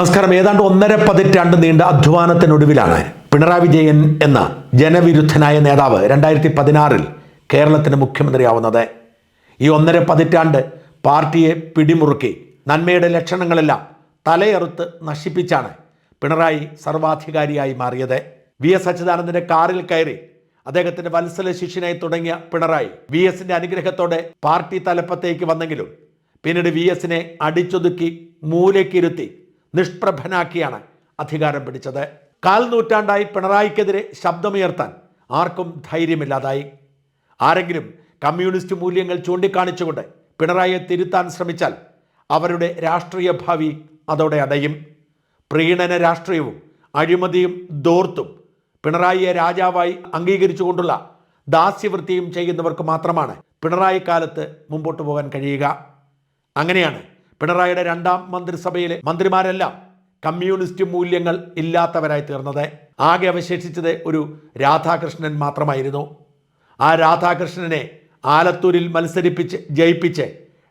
നമസ്കാരം ഏതാണ്ട് ഒന്നര പതിറ്റാണ്ട് നീണ്ട അധ്വാനത്തിനൊടുവിലാണ് പിണറായി വിജയൻ എന്ന ജനവിരുദ്ധനായ നേതാവ് രണ്ടായിരത്തി പതിനാറിൽ കേരളത്തിന് മുഖ്യമന്ത്രിയാവുന്നത്. ഈ ഒന്നര പതിറ്റാണ്ട് പാർട്ടിയെ പിടിമുറുക്കി നന്മയുടെ ലക്ഷണങ്ങളെല്ലാം തലയെറുത്ത് നശിപ്പിച്ചാണ് പിണറായി സർവാധികാരിയായി മാറിയത്. വി എസ് അച്യുതാനന്ദന്റെ കാറിൽ കയറി അദ്ദേഹത്തിന്റെ വത്സല ശിഷ്യനായി തുടങ്ങിയ പിണറായി വി എസിന്റെ അനുഗ്രഹത്തോടെ പാർട്ടി തലപ്പത്തേക്ക് വന്നെങ്കിലും പിന്നീട് വി എസിനെ അടിച്ചൊതുക്കി മൂലക്കിരുത്തി നിഷ്പ്രഭനാക്കിയാണ് അധികാരം പിടിച്ചത്. കാൽ നൂറ്റാണ്ടായി പിണറായിക്കെതിരെ ശബ്ദമുയർത്താൻ ആർക്കും ധൈര്യമില്ലാതായി. ആരെങ്കിലും കമ്മ്യൂണിസ്റ്റ് മൂല്യങ്ങൾ ചൂണ്ടിക്കാണിച്ചുകൊണ്ട് പിണറായിയെ തിരുത്താൻ ശ്രമിച്ചാൽ അവരുടെ രാഷ്ട്രീയ ഭാവി അതോടെ അടയും. പ്രീണന രാഷ്ട്രീയവും അഴിമതിയും ദോർത്തും പിണറായിയെ രാജാവായി അംഗീകരിച്ചുകൊണ്ടുള്ള ദാസ്യവൃത്തിയും ചെയ്യുന്നവർക്ക് മാത്രമാണ് പിണറായി കാലത്ത് മുമ്പോട്ട് പോകാൻ കഴിയുക. അങ്ങനെയാണ് പിണറായിയുടെ രണ്ടാം മന്ത്രിസഭയിലെ മന്ത്രിമാരെല്ലാം കമ്മ്യൂണിസ്റ്റ് മൂല്യങ്ങൾ ഇല്ലാത്തവരായി തീർന്നത്. ആകെ അവശേഷിച്ചത് ഒരു രാധാകൃഷ്ണൻ മാത്രമായിരുന്നു. ആ രാധാകൃഷ്ണനെ ആലത്തൂരിൽ മത്സരിപ്പിച്ച് ജയിപ്പിച്ച്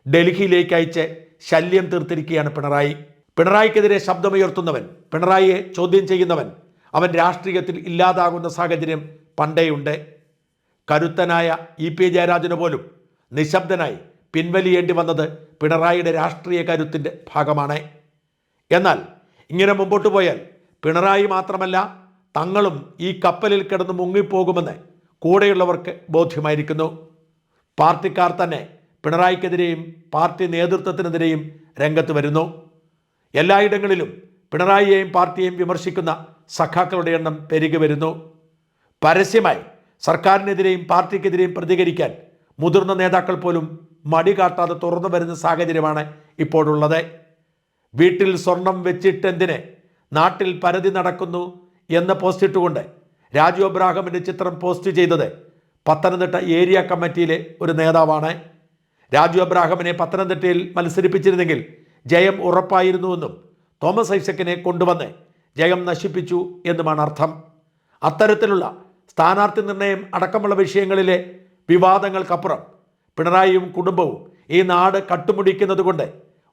ഡൽഹിയിലേക്ക് അയച്ച് ശല്യം തീർത്തിരിക്കുകയാണ് പിണറായി. പിണറായിക്കെതിരെ ശബ്ദമുയർത്തുന്നവൻ പിണറായിയെ ചോദ്യം ചെയ്യുന്നവൻ അവൻ രാഷ്ട്രീയത്തിൽ ഇല്ലാതാകുന്ന സാഹചര്യം പണ്ടേയുണ്ട്. കരുത്തനായ ഇ പി ജയരാജന് പോലും നിശബ്ദനായി പിൻവലിയേണ്ടി വന്നത് പിണറായിയുടെ രാഷ്ട്രീയ കരുത്തിന്റെ ഭാഗമാണ്. എന്നാൽ ഇങ്ങനെ മുമ്പോട്ട് പോയാൽ പിണറായി മാത്രമല്ല തങ്ങളും ഈ കപ്പലിൽ കിടന്ന് മുങ്ങിപ്പോകുമെന്ന് കൂടെയുള്ളവർക്ക് ബോധ്യമായിരിക്കുന്നു. പാർട്ടിക്കാർ തന്നെ പിണറായിക്കെതിരെയും പാർട്ടി നേതൃത്വത്തിനെതിരെയും രംഗത്ത് വരുന്നു. എല്ലായിടങ്ങളിലും പിണറായിയെയും പാർട്ടിയെയും വിമർശിക്കുന്ന സഖാക്കളുടെ എണ്ണം പെരുകി വരുന്നു. പരസ്യമായി സർക്കാരിനെതിരെയും പാർട്ടിക്കെതിരെയും പ്രതികരിക്കാൻ മുതിർന്ന നേതാക്കൾ പോലും മടി കാട്ടാതെ തുറന്നു വരുന്ന സാഹചര്യമാണ് ഇപ്പോഴുള്ളത്. വീട്ടിൽ സ്വർണം വെച്ചിട്ടെന്തിന് നാട്ടിൽ പരതി നടക്കുന്നു എന്ന് പോസ്റ്റ് ഇട്ടുകൊണ്ട് രാജു അബ്രാഹമിന്റെ ചിത്രം പോസ്റ്റ് ചെയ്തത് പത്തനംതിട്ട ഏരിയ കമ്മിറ്റിയിലെ ഒരു നേതാവാണ്. രാജു അബ്രാഹമിനെ പത്തനംതിട്ടയിൽ മത്സരിപ്പിച്ചിരുന്നെങ്കിൽ ജയം ഉറപ്പായിരുന്നുവെന്നും തോമസ് ഐസക്കിനെ കൊണ്ടുവന്ന് ജയം നശിപ്പിച്ചു എന്നുമാണ് അർത്ഥം. അത്തരത്തിലുള്ള സ്ഥാനാർത്ഥി നിർണയം അടക്കമുള്ള വിഷയങ്ങളിലെ വിവാദങ്ങൾക്കപ്പുറം പിണറായിയും കുടുംബവും ഈ നാട് കട്ടുമുടിക്കുന്നത് കൊണ്ട്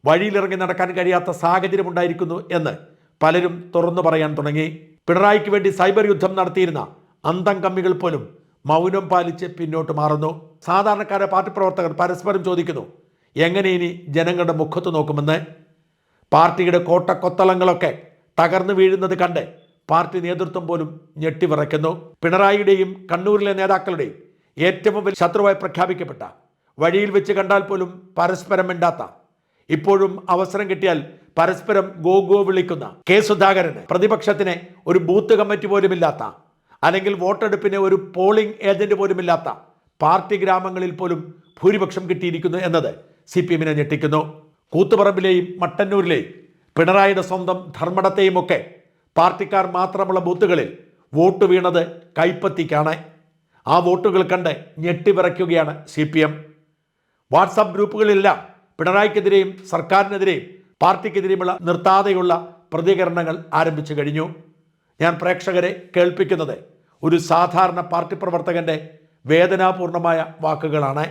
വഴിയിലിറങ്ങി നടക്കാൻ കഴിയാത്ത സാഹചര്യം ഉണ്ടായിരിക്കുന്നു എന്ന് പലരും തുറന്നു പറയാൻ തുടങ്ങി. പിണറായിക്ക് വേണ്ടി സൈബർ യുദ്ധം നടത്തിയിരുന്ന അന്തം കമ്മികൾ പോലും മൗനം പാലിച്ച് പിന്നോട്ട് മാറുന്നു. സാധാരണക്കാരെ പാർട്ടി പ്രവർത്തകർ പരസ്പരം ചോദിക്കുന്നു എങ്ങനെ ഇനി ജനങ്ങളുടെ മുഖത്ത് നോക്കുമെന്ന്? പാർട്ടിയുടെ കോട്ടക്കൊത്തളങ്ങളൊക്കെ തകർന്നു വീഴുന്നത് കണ്ട് പാർട്ടി നേതൃത്വം പോലും ഞെട്ടിവിറയ്ക്കുന്നു പിണറായിയുടെയും കണ്ണൂരിലെ നേതാക്കളുടെയും ഏറ്റവും വലിയ ശത്രുവായി പ്രഖ്യാപിക്കപ്പെട്ട വഴിയിൽ വെച്ച് കണ്ടാൽ പോലും പരസ്പരം മിണ്ടാത്ത. ഇപ്പോഴും അവസരം കിട്ടിയാൽ പരസ്പരം ഗോ ഗോ വിളിക്കുന്ന കെ സുധാകരന് പ്രതിപക്ഷത്തിന് ഒരു ബൂത്ത് കമ്മിറ്റി പോലുമില്ലാത്ത അല്ലെങ്കിൽ വോട്ടെടുപ്പിന് ഒരു പോളിംഗ് ഏജന്റ് പോലുമില്ലാത്ത പാർട്ടി ഗ്രാമങ്ങളിൽ പോലും ഭൂരിപക്ഷം കിട്ടിയിരിക്കുന്നു എന്നത് സി പി എമ്മിനെ ഞെട്ടിക്കുന്നു. കൂത്തുപറമ്പിലെയും മട്ടന്നൂരിലെയും പിണറായിയുടെ സ്വന്തം ധർമ്മടത്തെയും ഒക്കെ പാർട്ടിക്കാർ മാത്രമുള്ള ബൂത്തുകളിൽ വോട്ട് വീണത് കൈപ്പത്തിക്കാണ്. ആ വോട്ടുകൾ കണ്ട് ഞെട്ടിവിറയ്ക്കുകയാണ് സി പി എം വാട്സാപ്പ് ഗ്രൂപ്പുകളിലെല്ലാം പിണറായിക്കെതിരെയും സർക്കാരിനെതിരെയും പാർട്ടിക്കെതിരെയുമുള്ള നിർത്താതെയുള്ള പ്രതികരണങ്ങൾ ആരംഭിച്ചു കഴിഞ്ഞു. ഞാൻ പ്രേക്ഷകരെ കേൾപ്പിക്കുന്നത് ഒരു സാധാരണ പാർട്ടി പ്രവർത്തകന്റെ വേദനാപൂർണമായ വാക്കുകളാണ്.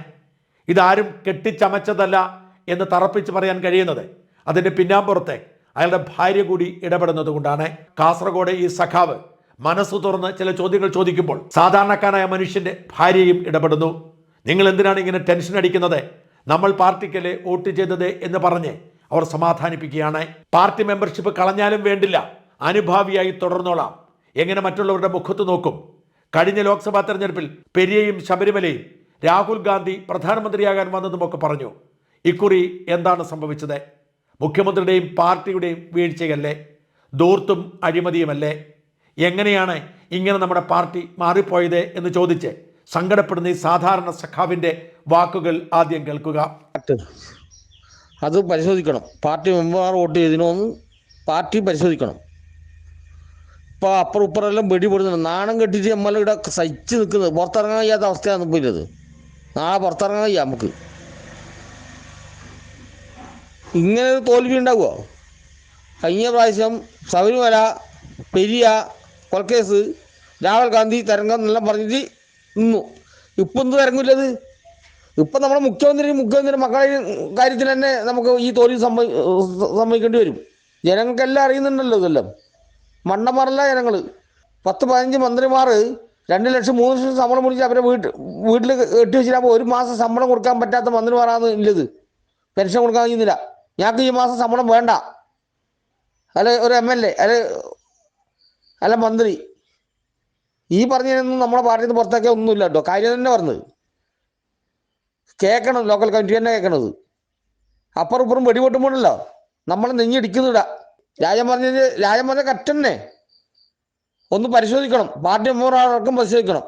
ഇതാരും കെട്ടിച്ചമച്ചതല്ല എന്ന് തറപ്പിച്ച് പറയാൻ കഴിയുന്നത് അതിന്റെ പിന്നാമ്പുറത്തെ അയാളുടെ ഭാര്യ കൂടി ഇടപെടുന്നത് കൊണ്ടാണ്. കാസർഗോഡ് ഈ സഖാവ് മനസ്സ് തുറന്ന് ചില ചോദ്യങ്ങൾ ചോദിക്കുമ്പോൾ സാധാരണക്കാരായ മനുഷ്യന്റെ ഭാര്യയും ഇടപെടുന്നു. നിങ്ങൾ എന്തിനാണ് ഇങ്ങനെ ടെൻഷൻ അടിക്കുന്നത്? നമ്മൾ പാർട്ടിക്കല്ലേ വോട്ട് ചെയ്തത് എന്ന് പറഞ്ഞ് അവർ സമാധാനിപ്പിക്കുകയാണ്. പാർട്ടി മെമ്പർഷിപ്പ് കളഞ്ഞാലും വേണ്ടില്ല. അനുഭാവിയായി തുടർന്നോളാം. എങ്ങനെ മറ്റുള്ളവരുടെ മുഖത്ത് നോക്കും? കഴിഞ്ഞ ലോക്സഭാ തെരഞ്ഞെടുപ്പിൽ പെരിയയും ശബരിമലയും രാഹുൽ ഗാന്ധി പ്രധാനമന്ത്രിയാകാൻ വന്നതുമൊക്കെ പറഞ്ഞു. ഇക്കുറി എന്താണ് സംഭവിച്ചത്? മുഖ്യമന്ത്രിയുടെയും പാർട്ടിയുടെയും വീഴ്ചയല്ലേ? ദൂർത്തും അഴിമതിയുമല്ലേ? എങ്ങനെയാണ് ഇങ്ങനെ നമ്മുടെ പാർട്ടി മാറിപ്പോയത് എന്ന് ചോദിച്ച് സങ്കടപ്പെടുന്ന ഈ സാധാരണ സഖാവിന്റെ വാക്കുകൾ ആദ്യം കേൾക്കുക. അത് പരിശോധിക്കണം. പാർട്ടി മെമ്പർമാർ വോട്ട് ചെയ്തിനോന്ന് പാർട്ടി പരിശോധിക്കണം. ഇപ്പോൾ അപ്പുറം ഇപ്പുറമെല്ലാം വെടിപെടുന്നുണ്ട് നാണം കെട്ടിട്ട് നമ്മൾ ഇവിടെ സഹിച്ച് നിൽക്കുന്നത് പുറത്തിറങ്ങാൻ കഴിയാത്ത അവസ്ഥയാണ് ഇപ്പോൾ ഇല്ലത് നാളെ പുറത്തിറങ്ങാൻ കഴിയാം നമുക്ക്. ഇങ്ങനെ ഒരു തോൽവി ഉണ്ടാവുമോ കഴിഞ്ഞ പ്രാവശ്യം ശബരിമല പെരിയ കൊൽക്കേസ് രാഹുൽ ഗാന്ധി തരംഗം എന്നെല്ലാം പറഞ്ഞിട്ട് നിന്നു ഇപ്പൊ എന്ത് തരങ്ങില്ലത് ഇപ്പൊ നമ്മുടെ മുഖ്യമന്ത്രി മുഖ്യമന്ത്രി മക്കളുടെ കാര്യത്തിൽ തന്നെ നമുക്ക് ഈ തോൽവി സംഭവി സംഭവിക്കേണ്ടി വരും. ജനങ്ങൾക്കെല്ലാം അറിയുന്നുണ്ടല്ലോ ഇതെല്ലാം. മണ്ണന്മാരല്ല ജനങ്ങൾ പത്ത് പതിനഞ്ച് മന്ത്രിമാർ രണ്ട് ലക്ഷം മൂന്ന് ലക്ഷം ശമ്പളം മുടിച്ച് അവരെ വീട്ട് വീട്ടിൽ കെട്ടി വെച്ചിട്ടാകുമ്പോൾ ഒരു മാസം ശമ്പളം കൊടുക്കാൻ പറ്റാത്ത മന്ത്രിമാരാണ് ഇല്ലത്. പെൻഷൻ കൊടുക്കാൻ കഴിയുന്നില്ല. ഞങ്ങൾക്ക് ഈ മാസം ശമ്പളം വേണ്ട. അല്ലെ ഒരു എം എൽ എ അല്ലെ അല്ല മന്ത്രി. ഈ പറഞ്ഞതിനൊന്നും നമ്മുടെ പാർട്ടിയിൽ നിന്ന് പുറത്തേക്ക് ഒന്നുമില്ല കേട്ടോ. കാര്യം തന്നെ പറഞ്ഞത്. കേൾക്കണം ലോക്കൽ കമ്മിറ്റി തന്നെ കേൾക്കണത്. അപ്പുറം ഇപ്പുറം വെടിപൊട്ടുമ്പോഴല്ലോ നമ്മൾ നെഞ്ഞിടിക്കുന്നില്ല രാജൻ പറഞ്ഞത് രാജൻ പറഞ്ഞ കറ്റന്നെ ഒന്ന് പരിശോധിക്കണം. പാർട്ടി മെമ്പർമാർക്കും പരിശോധിക്കണം.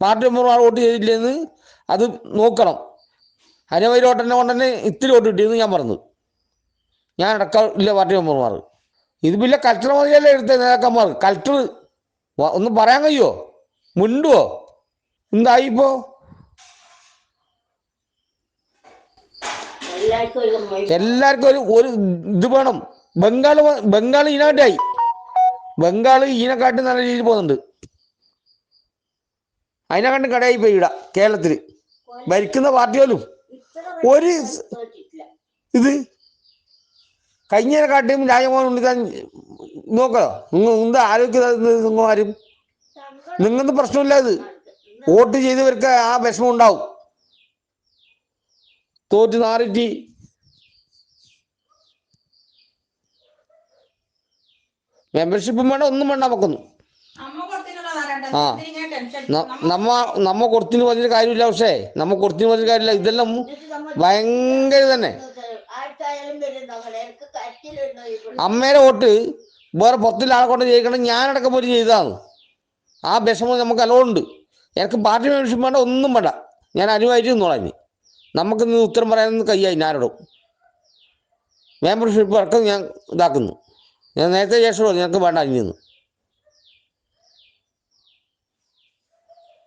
പാർട്ടി മെമ്പർമാർ വോട്ട് ചെയ്തില്ലെന്ന് അത് നോക്കണം. അനവധി വോട്ടെന്നെ കൊണ്ട് തന്നെ ഇത്തിരി വോട്ട് കിട്ടിയെന്ന് ഞാൻ പറഞ്ഞു ഞാൻ അടക്കം ഇല്ല പാർട്ടി മെമ്പർമാർ ഇത് പിന്നെ കൾച്ചർ മതിയല്ലേ എടുത്ത നേതാക്കന്മാർ. കലക്ടർ ഒന്ന് പറയാൻ കഴിയുമോ മുണ്ടുവോ? എന്തായിപ്പോ എല്ലാവർക്കും ഒരു എല്ലാവർക്കും ഒരു ഒരു ഇത് വേണം. ബംഗാൾ ബംഗാൾ ഈനാട്ടായി ബംഗാൾ ഈനെക്കാട്ടി നല്ല രീതിയിൽ പോകുന്നുണ്ട്. അതിനെക്കാട്ടും കടയായി പോയി ഇവിടെ കേരളത്തിൽ. ഭരിക്കുന്ന പാർട്ടി പോലും. ഒരു ഇത് കഴിഞ്ഞതിനെക്കാട്ടിയും രാജമോഹൻ ഉണ്ണിത്താൻ നോക്കോ. നിങ്ങൾ എന്താ ആരോഗ്യ ആരും? നിങ്ങൾക്ക് പ്രശ്നമില്ല ഇത്. വോട്ട് ചെയ്തവർക്ക് ആ വിഷമം ഉണ്ടാവും. തോറ്റ് നാറിറ്റി മെമ്പർഷിപ്പും വേണ്ട ഒന്നും വേണ്ട നമുക്കൊന്നും. ആ. ടെൻഷൻ നമ്മ നമ്മ കുറത്തിന് പറഞ്ഞൊരു കാര്യമില്ല പക്ഷേ നമ്മ കുറത്തിന് പറഞ്ഞൊരു കാര്യമില്ല. ഇതെല്ലാം ഭയങ്കര തന്നെ അമ്മയുടെ വോട്ട് വേറെ പുറത്തുള്ള ആളെ കൊണ്ട് ചെയ്യിക്കണം ഞാനടക്കം പോയി ചെയ്തതാണ് ആ വിഷമം നമുക്ക് അലോണ്ട് എനിക്ക് പാർട്ടി മെമ്പർഷിപ്പ് വേണ്ട ഒന്നും വേണ്ട. ഞാൻ അനുവായിട്ട് നിന്നോളാം നമുക്ക് നിന്ന് ഉത്തരം പറയാനൊന്നും കയ്യായി ഞാനിടും. മെമ്പർഷിപ്പ് ഇറക്കം ഞാൻ ഇതാക്കുന്നു. ഞാൻ നേരത്തെ ശേഷം ഞങ്ങൾക്ക് വേണ്ട അഞ്ഞു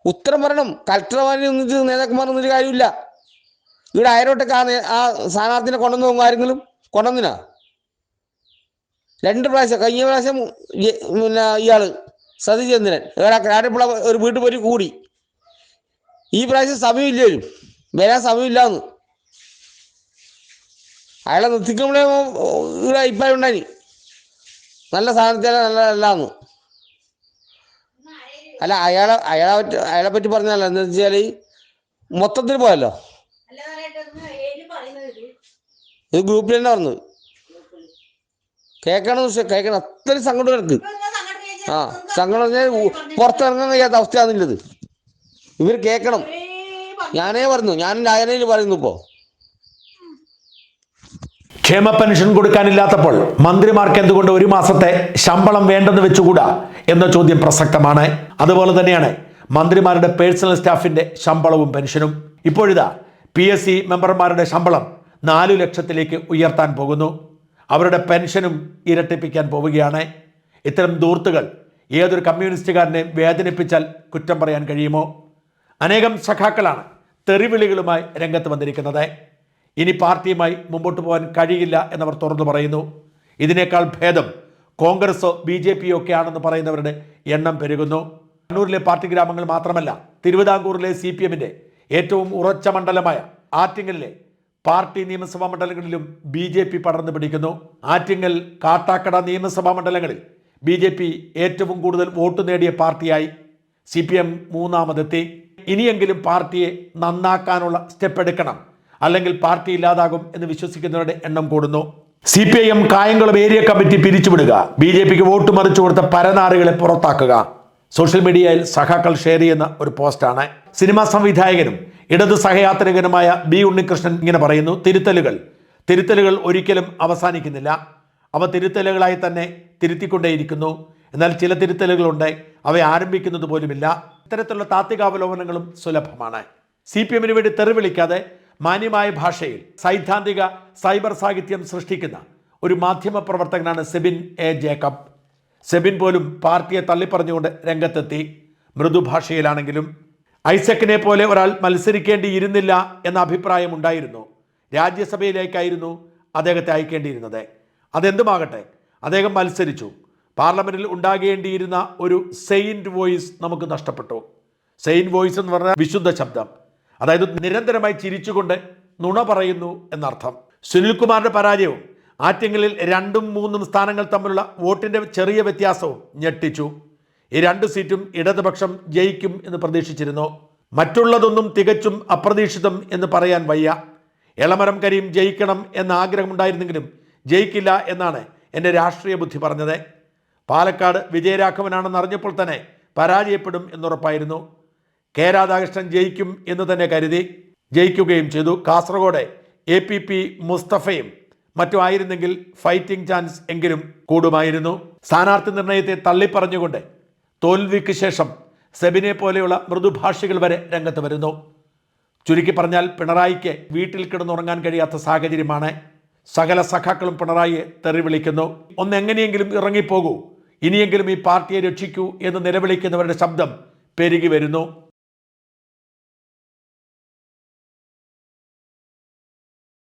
ഉത്തരം പറയണം. കലക്ടർമാരിൽ നിന്നിട്ട് നേതാക്കന്മാർ നിന്നിട്ട് കാര്യമില്ല. ഇവിടെ അയരോട്ടൊക്കെ ആ ആ സ്ഥാനാർത്ഥിനെ കൊണ്ടുവന്നു ആരെങ്കിലും കൊണ്ടുവന്നിനാ? രണ്ട് പ്രാവശ്യം കഴിഞ്ഞ പ്രാവശ്യം പിന്നെ ഇയാൾ സതീചന്ദ്രൻ ആരപ്പിള ഒരു വീട്ടിൽ പോയി കൂടി. ഈ പ്രാവശ്യം സമയമില്ലേലും വരാൻ സമയമില്ലാന്ന്. അയാളെ നിർത്തിക്കുമ്പോഴേ ഇവിടെ അഭിപ്രായം ഉണ്ടായി. നല്ല സാധനത്തില നല്ല അല്ലാന്ന്. അല്ല അയാളെ അയാളെ പറ്റി അയാളെ പറ്റി പറഞ്ഞല്ല എന്താ വെച്ചാൽ മൊത്തത്തിൽ പോയല്ലോ. ഇത്. ഗ്രൂപ്പിൽ തന്നെ പറഞ്ഞത് കേൾക്കണം കേൾക്കണം അത്രയും സങ്കടം എനിക്ക്? ആ സങ്കടം പറഞ്ഞാൽ പുറത്തിറങ്ങാൻ കഴിയാത്ത അവസ്ഥയാണുള്ളത് ഇവർ കേൾക്കണം. ഞാനേ പറഞ്ഞു ഞാൻ ലായനയിൽ പറയുന്നു ഇപ്പോ. ക്ഷേമ പെൻഷൻ കൊടുക്കാനില്ലാത്തപ്പോൾ മന്ത്രിമാർക്ക് എന്തുകൊണ്ട് ഒരു മാസത്തെ ശമ്പളം വേണ്ടെന്ന് വെച്ചുകൂടാ എന്ന ചോദ്യം പ്രസക്തമാണ്. അതുപോലെ തന്നെയാണ് മന്ത്രിമാരുടെ പേഴ്സണൽ സ്റ്റാഫിന്റെ ശമ്പളവും പെൻഷനും. ഇപ്പോഴിതാ പി എസ് സി മെമ്പർമാരുടെ ശമ്പളം നാലു ലക്ഷത്തിലേക്ക് ഉയർത്താൻ പോകുന്നു. അവരുടെ പെൻഷനും ഇരട്ടിപ്പിക്കാൻ പോവുകയാണ്. ഇത്തരം ദൂർത്തുകൾ ഏതൊരു കമ്മ്യൂണിസ്റ്റുകാരനെ വേദനിപ്പിച്ചാൽ കുറ്റം പറയാൻ കഴിയുമോ? അനേകം സഖാക്കളാണ് തെറിവിളികളുമായി രംഗത്ത് വന്നിരിക്കുന്നത്. ഇനി പാർട്ടിയുമായി മുമ്പോട്ട് പോകാൻ കഴിയില്ല എന്നവർ തുറന്നു പറയുന്നു. ഇതിനേക്കാൾ ഭേദം കോൺഗ്രസോ ബി ജെ പിയോ ഒക്കെ ആണെന്ന് പറയുന്നവരുടെ എണ്ണം പെരുകുന്നു. കണ്ണൂരിലെ പാർട്ടി ഗ്രാമങ്ങൾ മാത്രമല്ല തിരുവിതാംകൂറിലെ സി പി എമ്മിന്റെ ഏറ്റവും ഉറച്ച മണ്ഡലമായ ആറ്റിങ്ങലിലെ പാർട്ടി നിയമസഭാ മണ്ഡലങ്ങളിലും ബി ജെ പി പടർന്നു പിടിക്കുന്നു. ആറ്റിങ്ങൽ കാട്ടാക്കട നിയമസഭാ മണ്ഡലങ്ങളിൽ ബി ജെ പി ഏറ്റവും കൂടുതൽ വോട്ട് നേടിയ പാർട്ടിയായി സി പി എം മൂന്നാമതെത്തി. ഇനിയെങ്കിലും പാർട്ടിയെ നന്നാക്കാനുള്ള സ്റ്റെപ്പ് എടുക്കണം. അല്ലെങ്കിൽ പാർട്ടി ഇല്ലാതാകും എന്ന് വിശ്വസിക്കുന്നവരുടെ എണ്ണം കൂടുന്നു. C P I M Kayamkulam area committee പിരിച്ചുവിടുക. B J പിക്ക് വോട്ട് മറിച്ചു കൊടുത്ത പരനാറുകളെ പുറത്താക്കുക. സോഷ്യൽ മീഡിയയിൽ സഖാക്കൾ ഷെയർ ചെയ്യുന്ന ഒരു പോസ്റ്റാണ്. സിനിമാ സംവിധായകനും ഇടത് സഹയാത്രികനുമായ ബി ഉണ്ണികൃഷ്ണൻ ഇങ്ങനെ പറയുന്നു തിരുത്തലുകൾ. തിരുത്തലുകൾ ഒരിക്കലും അവസാനിക്കുന്നില്ല. അവ തിരുത്തലുകളായി തന്നെ തിരുത്തിക്കൊണ്ടേയിരിക്കുന്നു. എന്നാൽ ചില തിരുത്തലുകളുണ്ട്. അവ ആരംഭിക്കുന്നത് പോലുമില്ല. ഇത്തരത്തിലുള്ള താത്വികാവലോകനങ്ങളും സുലഭമാണ്. സി പി എമ്മിന് വേണ്ടി തെറിവിളിക്കാതെ മാന്യമായ ഭാഷയിൽ സൈദ്ധാന്തിക സൈബർ സാഹിത്യം സൃഷ്ടിക്കുന്ന ഒരു മാധ്യമ പ്രവർത്തകനാണ് സെബിൻ എ. ജേക്കബ്. സെബിൻ പോലും പാർട്ടിയെ തള്ളിപ്പറഞ്ഞുകൊണ്ട് രംഗത്തെത്തി. മൃദുഭാഷയിലാണെങ്കിലും ഐസക്കിനെ പോലെ ഒരാൾ മത്സരിക്കേണ്ടിയിരുന്നില്ല എന്ന അഭിപ്രായം ഉണ്ടായിരുന്നു രാജ്യസഭയിലേക്കായിരുന്നു അദ്ദേഹത്തെ അയക്കേണ്ടിയിരുന്നത്. അതെന്തുമാകട്ടെ അദ്ദേഹം മത്സരിച്ചു. പാർലമെന്റിൽ ഉണ്ടാകേണ്ടിയിരുന്ന ഒരു സെയിന്റ് വോയിസ് നമുക്ക് നഷ്ടപ്പെട്ടു. സെയിന്റ് വോയിസ് എന്ന് പറഞ്ഞാൽ വിശുദ്ധ ശബ്ദം. അതായത് നിരന്തരമായി ചിരിച്ചുകൊണ്ട് നുണ പറയുന്നു എന്നർത്ഥം. സുനിൽകുമാറിന്റെ പരാജയവും ആറ്റിങ്ങലിൽ രണ്ടും മൂന്നും സ്ഥാനങ്ങൾ തമ്മിലുള്ള വോട്ടിന്റെ ചെറിയ വ്യത്യാസവും ഞെട്ടിച്ചു. ഈ രണ്ട് സീറ്റും ഇടതുപക്ഷം ജയിക്കും എന്ന് പ്രതീക്ഷിച്ചിരുന്നു. മറ്റുള്ളതൊന്നും തികച്ചും അപ്രതീക്ഷിതം എന്ന് പറയാൻ വയ്യ. എളമരം കരീം ജയിക്കണം എന്ന ആഗ്രഹമുണ്ടായിരുന്നെങ്കിലും ജയിക്കില്ല എന്നാണ് എന്റെ രാഷ്ട്രീയ ബുദ്ധി പറഞ്ഞത്. പാലക്കാട് വിജയരാഘവനാണെന്ന് അറിഞ്ഞപ്പോൾ തന്നെ പരാജയപ്പെടും എന്നുറപ്പായിരുന്നു. കെ രാധാകൃഷ്ണൻ ജയിക്കും എന്ന് തന്നെ കരുതി ജയിക്കുകയും ചെയ്തു. കാസർഗോഡ് എ പി പി മുസ്തഫയും മറ്റും ആയിരുന്നെങ്കിൽ ഫൈറ്റിംഗ് ചാൻസ് എങ്കിലും കൂടുമായിരുന്നു. സ്ഥാനാർത്ഥി നിർണയത്തെ തള്ളിപ്പറഞ്ഞുകൊണ്ട് തോൽവിക്ക് ശേഷം സെബിനെ പോലെയുള്ള മൃദുഭാഷികൾ വരെ രംഗത്ത് വരുന്നു. ചുരുക്കി പറഞ്ഞാൽ പിണറായിക്ക് വീട്ടിൽ കിടന്നുറങ്ങാൻ കഴിയാത്ത സാഹചര്യമാണ്. സകല സഖാക്കളും പിണറായിയെ തെറി വിളിക്കുന്നു ഒന്ന് എങ്ങനെയെങ്കിലും ഇറങ്ങിപ്പോകൂ. ഇനിയെങ്കിലും ഈ പാർട്ടിയെ രക്ഷിക്കൂ എന്ന് നിലവിളിക്കുന്നവരുടെ ശബ്ദം പെരുകി വരുന്നു.